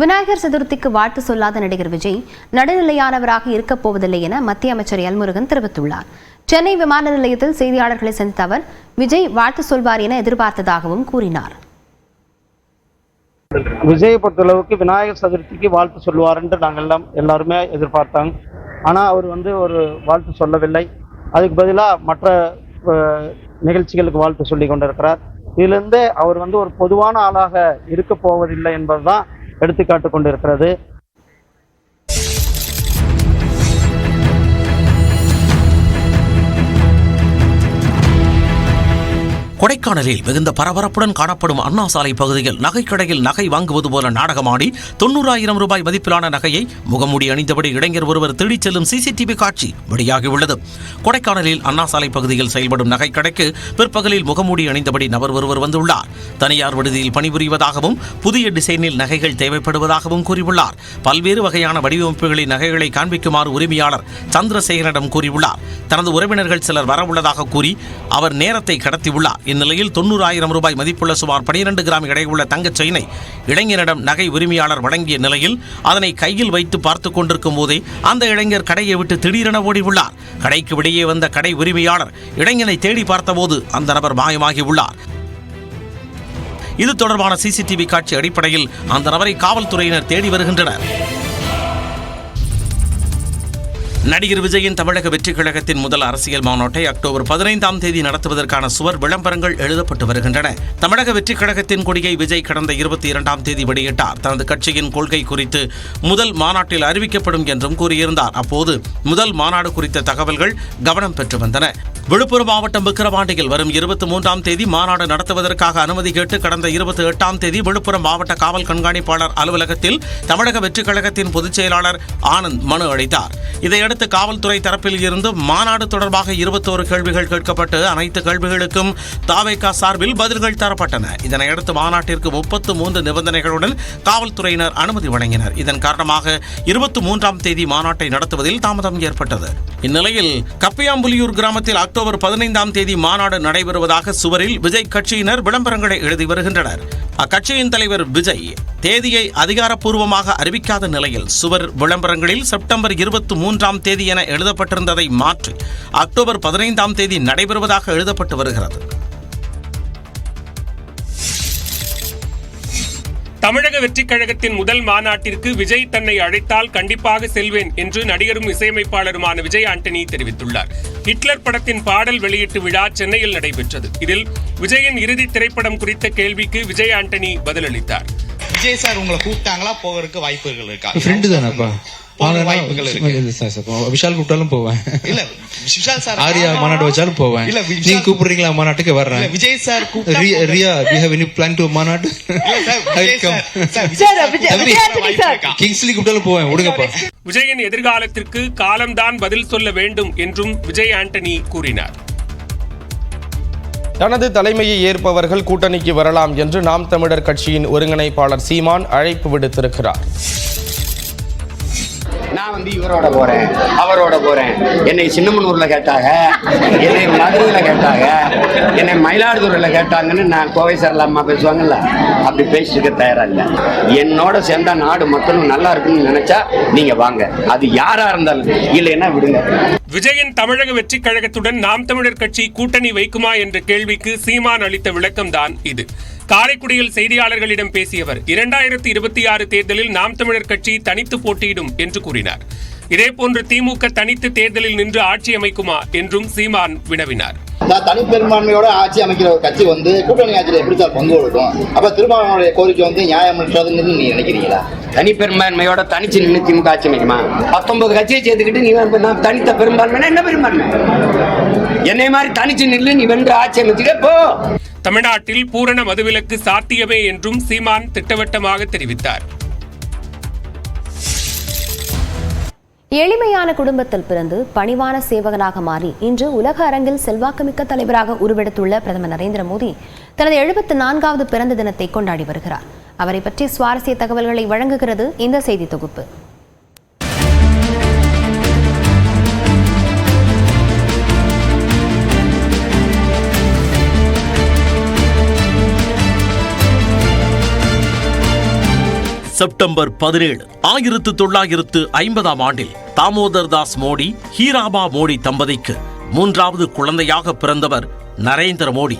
விநாயகர் சதுர்த்திக்கு வாழ்த்து சொல்லாத நடிகர் விஜய் நடுநிலையானவராக இருக்கப் போவதில்லை என மத்திய அமைச்சர் எல்முருகன் தெரிவித்துள்ளார். சென்னை விமான நிலையத்தில் செய்தியாளர்களை சந்தித்த அவர் விஜய் வாழ்த்து சொல்வார் என எதிர்பார்த்ததாகவும் கூறினார். விஜயை பொறுத்தளவுக்கு விநாயகர் சதுர்த்திக்கு வாழ்த்து சொல்லுவாருன்ட்டு நாங்கள் எல்லாம் எல்லாருமே எதிர்பார்த்தாங்க ஆனால் அவர் வந்து ஒரு வாழ்த்து சொல்லவில்லை. அதுக்கு பதிலாக மற்ற நிகழ்ச்சிகளுக்கு வாழ்த்து சொல்லி கொண்டிருக்கிறார். இதிலிருந்து அவர் வந்து ஒரு பொதுவான ஆளாக இருக்க போவதில்லை என்பதுதான் எடுத்துக்காட்டு கொண்டிருக்கிறது. கொடைக்கானலில் மிகுந்த பரபரப்புடன் காணப்படும் அண்ணா சாலை பகுதியில் நகைக்கடையில் நகை வாங்குவது போல நாடகமாடி தொண்ணூறாயிரம் ரூபாய் மதிப்பிலான நகையை முகமூடி அணிந்தபடி இளைஞர் ஒருவர் திருடிச் செல்லும் சிசிடிவி காட்சி வெளியாகியுள்ளது. கொடைக்கானலில் அண்ணா சாலை பகுதியில் செயல்படும் நகைக்கடைக்கு பிற்பகலில் முகமூடி அணிந்தபடி நபர் ஒருவர் வந்துள்ளார். தனியார் விடுதியில் பணிபுரிவதாகவும் புதிய டிசைனில் நகைகள் தேவைப்படுவதாகவும் கூறியுள்ளார். பல்வேறு வகையான வடிவமைப்புகளின் நகைகளை காண்பிக்குமாறு உரிமையாளர் சந்திரசேகரிடம் கூறியுள்ளார். தனது உறவினர்கள் சிலர் வரவுள்ளதாக கூறி அவர் நேரத்தை கடத்தியுள்ளார். இந்நிலையில் தொண்ணூறாயிரம் ரூபாய் மதிப்புள்ள சுமார் 12 கிராம் எடையுள்ள தங்கச் செயினை இளைஞரிடம் நகை உரிமையாளர் வழங்கிய நிலையில் அதனை கையில் வைத்து பார்த்து கொண்டிருக்கும் போதே அந்த இளைஞர் கடையை விட்டு திடீரென ஓடியுள்ளார். கடைக்கு வெளியே வந்த கடை உரிமையாளர் இளைஞனை தேடி பார்த்தபோது அந்த நபர் மாயமாகியுள்ளார். இது தொடர்பான சிசிடிவி காட்சி அடிப்படையில் அந்த நபரை காவல்துறையினர் தேடி வருகின்றனர். நடிகர் விஜயின் தமிழக வெற்றிக் கழகத்தின் முதல் அரசியல் மாநாட்டை அக்டோபர் பதினைந்தாம் தேதி நடத்துவதற்கான சுவர் விளம்பரங்கள் எழுதப்பட்டு வருகின்றன. தமிழக வெற்றிக் கழகத்தின் கொடியை விஜய் கடந்த இருபத்தி இரண்டாம் தேதி வெளியிட்டார். தனது கட்சியின் கொள்கை குறித்து முதல் மாநாட்டில் அறிவிக்கப்படும் என்றும் கூறியிருந்தார். அப்போது முதல் மாநாடு குறித்த தகவல்கள் கவனம் பெற்று வந்தன. விழுப்புரம் மாவட்டம் விக்கிரவாண்டியில் வரும் இருபத்தி மூன்றாம் தேதி மாநாடு நடத்துவதற்காக அனுமதி கேட்டு கடந்த இருபத்தி எட்டாம் தேதி விழுப்புரம் மாவட்ட காவல் கண்காணிப்பாளர் அலுவலகத்தில் தமிழக வெற்றிக் கழகத்தின் பொதுச் செயலாளர் ஆனந்த் மனு அளித்தார். இதையடுத்து காவல்துறை தரப்பில் இருந்து மாநாடு தொடர்பாக இருபத்தோரு கேள்விகள் கேட்கப்பட்டு அனைத்து கேள்விகளுக்கும் தாவேகா சார்பில் பதில்கள் தரப்பட்டன. இதனையடுத்து மாநாட்டிற்கு முப்பத்து மூன்று நிபந்தனைகளுடன் காவல்துறையினர் அனுமதி வழங்கினர். இதன் காரணமாக இருபத்தி மூன்றாம் தேதி மாநாட்டை நடத்துவதில் தாமதம் ஏற்பட்டது. இந்நிலையில் கப்பியாம்புலியூர் கிராமத்தில் அக்டோபர் பதினைந்தாம் தேதி மாநாடு நடைபெறுவதாக சுவரில் விஜய் கட்சியினர் விளம்பரங்களை எழுதி வருகின்றனர். அக்கட்சியின் தலைவர் விஜய் தேதியை அதிகாரப்பூர்வமாக அறிவிக்காத நிலையில் சுவர் விளம்பரங்களில் செப்டம்பர் இருபத்தி மூன்றாம் தேதி என எழுதப்பட்டிருந்ததை மாற்றி அக்டோபர் பதினைந்தாம் தேதி நடைபெறுவதாக எழுதப்பட்டு வருகிறது. தமிழக வெற்றிக் கழகத்தின் முதல் மாநாட்டிற்கு விஜய் தன்னை அழைத்தால் கண்டிப்பாக செல்வேன் என்று நடிகரும் இசையமைப்பாளருமான விஜய் ஆண்டனி தெரிவித்துள்ளார். ஹிட்லர் படத்தின் பாடல் வெளியீட்டு விழா சென்னையில் நடைபெற்றது. இதில் விஜயின் இறுதி திரைப்படம் குறித்த கேள்விக்கு விஜய் ஆண்டனி பதிலளித்தார். விஜய் சார் உங்களை கூப்பிட்டாங்களா போகிறதுக்கு வாய்ப்புகள் இருக்கா? ஃப்ரெண்டு தானேப்பா போக வாய்ப்புகள் இருக்கு. இல்ல சார் சார் போ- விஷால் கூப்பிட்டாலும் போவேன். இல்ல விஷால் சார் ஆரியா மாநாடு வச்சாலும் போவேன். இல்ல, நீங்க கூப்பிடுறீங்களா மாநாட்டுக்கு? இல்ல, வர்றேன் Vijay sir Riya we have any plan to மாநாடு? கிங்ஸ்லி கூப்பிட்டாலும் போவேன். விடுங்கப்பா விஜயின் எதிர்காலத்திற்கு காலம்தான் பதில் சொல்ல வேண்டும் என்றும் விஜய் ஆண்டனி கூறினார். தனது தலைமையை ஏற்பவர்கள் கூட்டணிக்கு வரலாம் என்று நாம் தமிழர் கட்சியின் ஒருங்கிணைப்பாளர் சீமான் அழைப்பு விடுத்திருக்கிறார். நான் வந்து இவரோட போறேன் அவரோட போறேன். என்னை சின்னமனூர்ல கேட்டாங்க என்னை மதுரையில கேட்டாங்க என்னை மயிலாடுதுறையில கேட்டாங்கன்னு நான் கோவை சரலாமா அம்மா பேசுவாங்கல்ல அப்படி பேசிட்டு தயாரா இல்லை. என்னோட சேர்ந்தா நாடு மக்களும் நல்லா இருக்குன்னு நினைச்சா நீங்க வாங்க. அது யாரா இருந்தாலும் இல்லைன்னா விடுங்க. விஜயன் தமிழக வெற்றிக் கழகத்துடன் நாம் தமிழர் கட்சி கூட்டணி வைக்குமா என்ற கேள்விக்கு சீமான் அளித்த விளக்கம்தான் இது. காரைக்குடியில் செய்தியாளர்களிடம் பேசியவர் இரண்டாயிரத்தி இருபத்தி ஆறு தேர்தலில் நாம் தமிழர் கட்சி தனித்து போட்டியிடும் என்று கூறினார். இதேபோன்று திமுக தனித்து தேர்தலில் நின்று ஆட்சி அமைக்குமா என்றும் சீமான் வினவினார். நான் தனிப்பெரும்பான்மையோட ஆட்சி அமைக்கிற ஒரு கட்சி வந்து கூட்டணி ஆட்சியில் எப்படி சார் பங்கு கொடுக்கும்? அப்ப திருமாவளவனுடைய கோரிக்கை வந்து நியாயமற்றதுன்னு நீங்க நினைக்கிறீங்களா? தனி பெரும்பான்மையோட தனிச்சு நின்று திமுக ஆட்சி அமைக்குமா? பத்தொன்பது கட்சியை சேர்த்துக்கிட்டு நீ வந்து நான் தனித்த பெரும்பான்மைனா என்ன பெரும்பான்மை? என்னை மாதிரி தனிச்சு நில்லு நீ வென்று ஆட்சி அமைச்சுக்க போ. தமிழ்நாட்டில் பூரண மதுவிலக்கு சாத்தியமே என்றும் சீமான் திட்டவட்டமாக தெரிவித்தார். எளிமையான குடும்பத்தில் பிறந்து பணிவான சேவகனாக மாறி இன்று உலக அரங்கில் செல்வாக்குமிக்க தலைவராக உருவெடுத்துள்ள பிரதமர் நரேந்திர மோடி தனது எழுபத்து நான்காவது பிறந்த தினத்தை கொண்டாடி வருகிறார். அவரை பற்றி சுவாரஸ்ய தகவல்களை வழங்குகிறது இந்த செய்தி தொகுப்பு. செப்டம்பர் பதினேழு ஆயிரத்து தொள்ளாயிரத்து ஐம்பதாம் ஆண்டில் தாமோதர் தாஸ் மோடி ஹீராபா மோடி தம்பதிக்கு மூன்றாவது குழந்தையாக பிறந்தவர் நரேந்திர மோடி.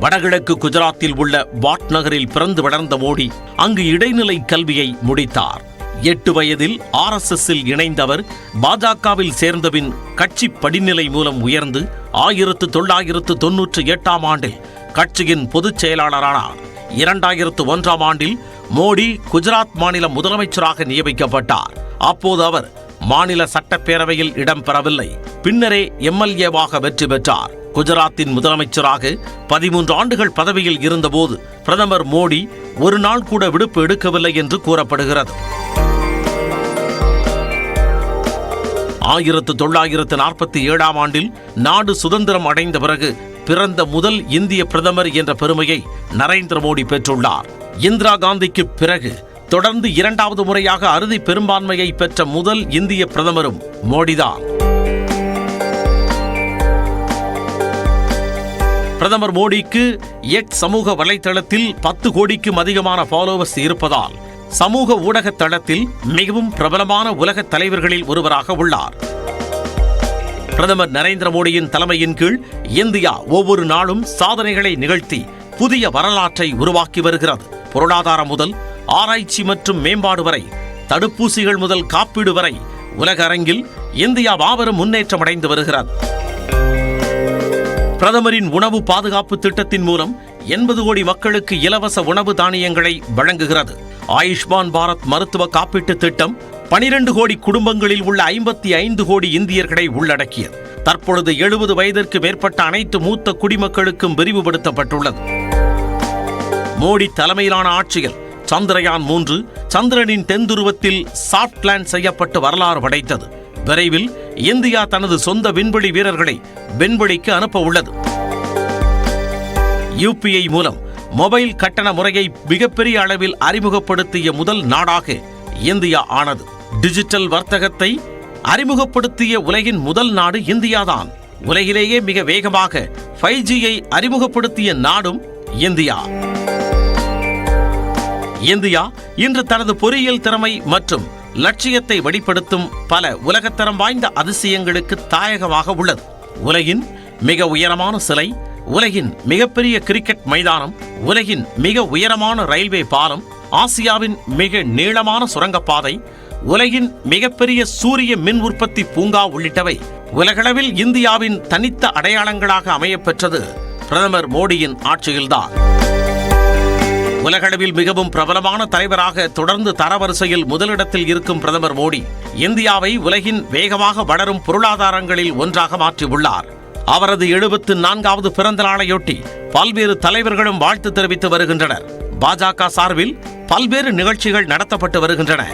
வடகிழக்கு குஜராத்தில் உள்ள வாட் நகரில் பிறந்து வளர்ந்த மோடி அங்கு இடைநிலை கல்வியை முடித்தார். எட்டு வயதில் ஆர் எஸ் எஸ்ஸில் இணைந்தவர் பாஜகவில் சேர்ந்தபின் கட்சி படிநிலை மூலம் உயர்ந்து ஆயிரத்து தொள்ளாயிரத்து தொன்னூற்றி எட்டாம் ஆண்டில் கட்சியின் பொதுச் செயலாளரானார் இரண்டாயிரத்து ஒன்றாம் ஆண்டில் மோடி குஜராத் மாநில முதலமைச்சராக நியமிக்கப்பட்டார். அப்போது அவர் மாநில சட்டப்பேரவையில் இடம்பெறவில்லை. பின்னரே எம்எல்ஏவாக வெற்றி பெற்றார். குஜராத்தின் முதலமைச்சராக பதிமூன்று ஆண்டுகள் பதவியில் இருந்தபோது பிரதமர் மோடி ஒரு நாள் கூட விடுப்பு எடுக்கவில்லை என்று கூறப்படுகிறது. ஆயிரத்து தொள்ளாயிரத்து நாற்பத்தி ஏழாம் ஆண்டில் நாடு சுதந்திரம் அடைந்த பிறகு பிறந்த முதல் இந்திய பிரதமர் என்ற பெருமையை நரேந்திர மோடி பெற்றுள்ளார். இந்திரா காந்திக்கு பிறகு தொடர்ந்து இரண்டாவது முறையாக அறுதி பெரும்பான்மையை பெற்ற முதல் இந்திய பிரதமரும் மோடிதான். பிரதமர் மோடிக்கு எக்ஸ் சமூக வலைதளத்தில் பத்து கோடிக்கும் அதிகமான ஃபாலோவர்ஸ் இருப்பதால் சமூக ஊடக தளத்தில் மிகவும் பிரபலமான உலக தலைவர்களில் ஒருவராக உள்ளார். பிரதமர் நரேந்திர மோடியின் தலைமையின் கீழ் இந்தியா ஒவ்வொரு நாளும் சாதனைகளை நிகழ்த்தி புதிய வரலாற்றை உருவாக்கி வருகிறது. பொருளாதாரம் முதல் ஆராய்ச்சி மற்றும் மேம்பாடு வரை தடுப்பூசிகள் முதல் காப்பீடு வரை உலக அரங்கில் இந்தியா மாபெரும் முன்னேற்றம் அடைந்து வருகிறது. பிரதமரின் உணவு பாதுகாப்பு திட்டத்தின் மூலம் எண்பது கோடி மக்களுக்கு இலவச உணவு தானியங்களை வழங்குகிறது. ஆயுஷ்மான் பாரத் மருத்துவ காப்பீட்டு திட்டம் பனிரெண்டு கோடி குடும்பங்களில் உள்ள ஐம்பத்தி ஐந்து கோடி இந்தியர்களை உள்ளடக்கியது. தற்பொழுது எழுபது வயதிற்கு மேற்பட்ட அனைத்து மூத்த குடிமக்களுக்கும் விரிவுபடுத்தப்பட்டுள்ளது. மோடி தலைமையிலான ஆட்சியில் சந்திரயான் மூன்று சந்திரனின் தென்துருவத்தில் சாஃப்ட் லேண்ட் செய்யப்பட்டு வரலாறு படைத்தது. விரைவில் இந்தியா தனது சொந்த விண்வெளி வீரர்களை விண்வெளிக்கு அனுப்ப உள்ளது. யூபிஐ மூலம் மொபைல் கட்டண முறையை மிகப்பெரிய அளவில் அறிமுகப்படுத்திய முதல் நாடாக இந்தியா ஆனது. டிஜிட்டல் வர்த்தகத்தை அறிமுகப்படுத்திய உலகின் முதல் நாடு இந்தியாதான். உலகிலேயே மிக வேகமாக ஃபைவ் ஜியை அறிமுகப்படுத்திய நாடும் இந்தியா. இந்தியா இன்று தனது பொறியியல் திறமை மற்றும் லட்சியத்தை வெளிப்படுத்தும் பல உலகத்தரம் வாய்ந்த அதிசயங்களுக்கு தாயகமாக உள்ளது. உலகின் மிக உயரமான சிலை உலகின் மிகப்பெரிய கிரிக்கெட் மைதானம் உலகின் மிக உயரமான ரயில்வே பாலம் ஆசியாவின் மிக நீளமான சுரங்கப்பாதை உலகின் மிகப்பெரிய சூரிய மின் உற்பத்தி பூங்கா உள்ளிட்டவை உலகளவில் இந்தியாவின் தனித்த அடையாளங்களாக அமையப்பெற்றது பிரதமர் மோடியின் ஆட்சியில்தான். உலகளவில் மிகவும் பிரபலமான தலைவராக தொடர்ந்து தரவரிசையில் முதலிடத்தில் இருக்கும் பிரதமர் மோடி இந்தியாவை உலகின் வேகமாக வளரும் பொருளாதாரங்களில் ஒன்றாக மாற்றியுள்ளார். அவரது எழுபத்து நான்காவது பிறந்த நாளையொட்டி பல்வேறு தலைவர்களும் வாழ்த்து தெரிவித்து வருகின்றனர். பாஜக சார்பில் பல்வேறு நிகழ்ச்சிகள் நடத்தப்பட்டு வருகின்றன.